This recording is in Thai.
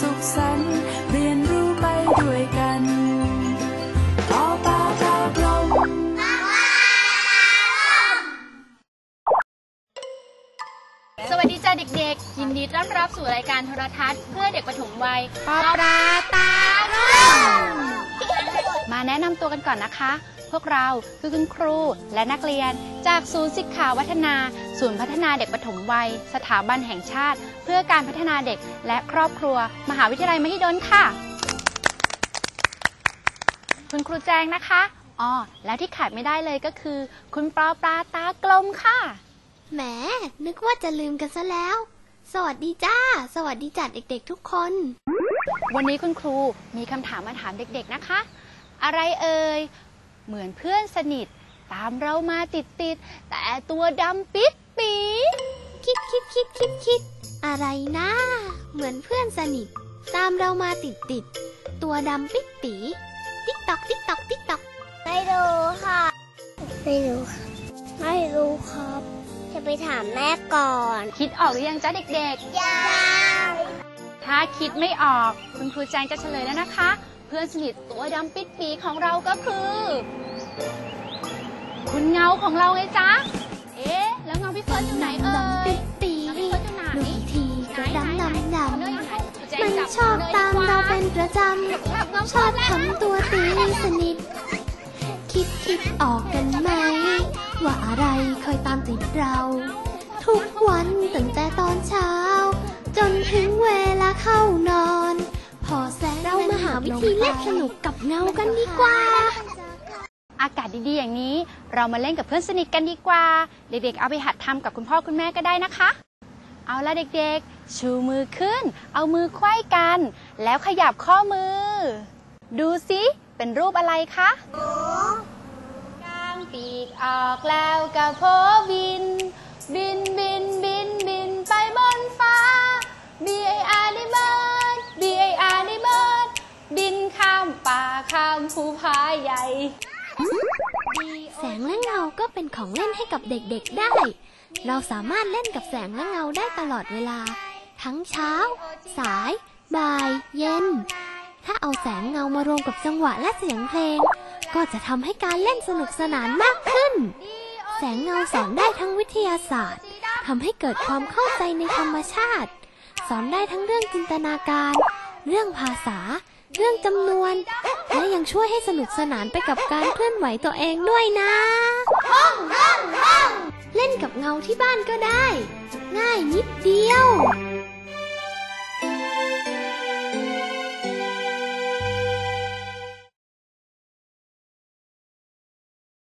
สุขสันต์เรียนรู้ไปด้วยกันปอปาตากลมสวัสดีจ้าเด็กๆ ยินดีต้อนรับสู่รายการโทรทัศน์ เพื่อเด็กปฐมวัยปอปลาตามาแนะนำตัวกันก่อนนะคะ พวกเราคือคุณครูและนักเรียน จากศูนย์ศิกขาวัฒนา ศูนย์พัฒนาเด็กปฐมวัย สถาบันแห่งชาติ เพื่อการพัฒนาเด็กและครอบครัว มหาวิทยาลัยมหิดลค่ะ คุณครูแจงนะคะอ๋อแล้วที่ขาดไม่ได้เลยก็คือ คุณปลาปลาตากลมค่ะแหมนึกว่าจะลืมกันซะแล้ว สวัสดีจ้า สวัสดีจัดเด็กๆทุกคน วันนี้คุณครูมีคำถามมาถามเด็กๆนะคะ อะไรเอ่ย เหมือนเพื่อนสนิท ตามเรามาติดติดๆแต่ตัวดำปิดปีคิดคิดคิดคิดคิด อะไรนะ เหมือนเพื่อนสนิท ตามเรามาติดติดๆตัวดำปิ๊ดปีติ๊กตอกติ๊กตอกติ๊กตอก ไม่รู้ค่ะ ไม่รู้ค่ะไม่รู้ครับ จะไปถามแม่ก่อนคิดออกหรือยังจ๊ะเด็กยังๆถ้าคิดไม่ออก คุณครูแจงจะเฉลยแล้วนะคะ เพื่อนสนิทตัวดำปิดปีของเราก็คือ คุณเงาของเราไงจ๊ะ เอ๊ะ แล้วเงาพี่เฟิร์นอยู่ไหนเอ่ยปิ๊ดปีเงาพี่เฟิร์นอยู่ไหนดูอีกทีก็ดำดำดเอาเลยเอาเลยครูแจงำมันจับชอบลยตามดีกว่เราเป็นประจจับเงาำชอบทำตัวตีสนิท คิดคิดออกกันไหม ว่าอะไรคอยตามติดเรา ทุกวันตั้ง วิธีเล่นสนุกกับเงากันดีกว่า อากาศดีๆอย่างนี้ เรามาเล่นกับเพื่อนสนิทกันดีกว่า เด็กๆ เอาไปหัดทำกับคุณพ่อคุณแม่ก็ได้นะคะ เอาละเด็กๆ ชูมือขึ้น เอามือไขว้กัน แล้วขยับข้อมือ ดูสิเป็นรูปอะไรคะกางปีกออกแล้วกระโพบิน ข้ามภูผาใหญ่ แสงและเงาก็เป็นของเล่นให้กับเด็กๆได้ เราสามารถเล่นกับแสงและเงาได้ตลอดเวลา ทั้งเช้า สาย บ่าย เย็น ถ้าเอาแสงเงามารวมกับจังหวะและเสียงเพลง ก็จะทำให้การเล่นสนุกสนานมากขึ้น แสงเงาสอนได้ทั้งวิทยาศาสตร์ทำให้เกิดความเข้าใจในธรรมชาติ สอนได้ทั้งเรื่องจินตนาการ เรื่องภาษา เรื่องจำนวน และยังช่วยให้สนุกสนานไปกับการเคลื่อนไหวตัวเองด้วยนะ เล่นกับเงาที่บ้านก็ได้ ง่ายนิดเดียว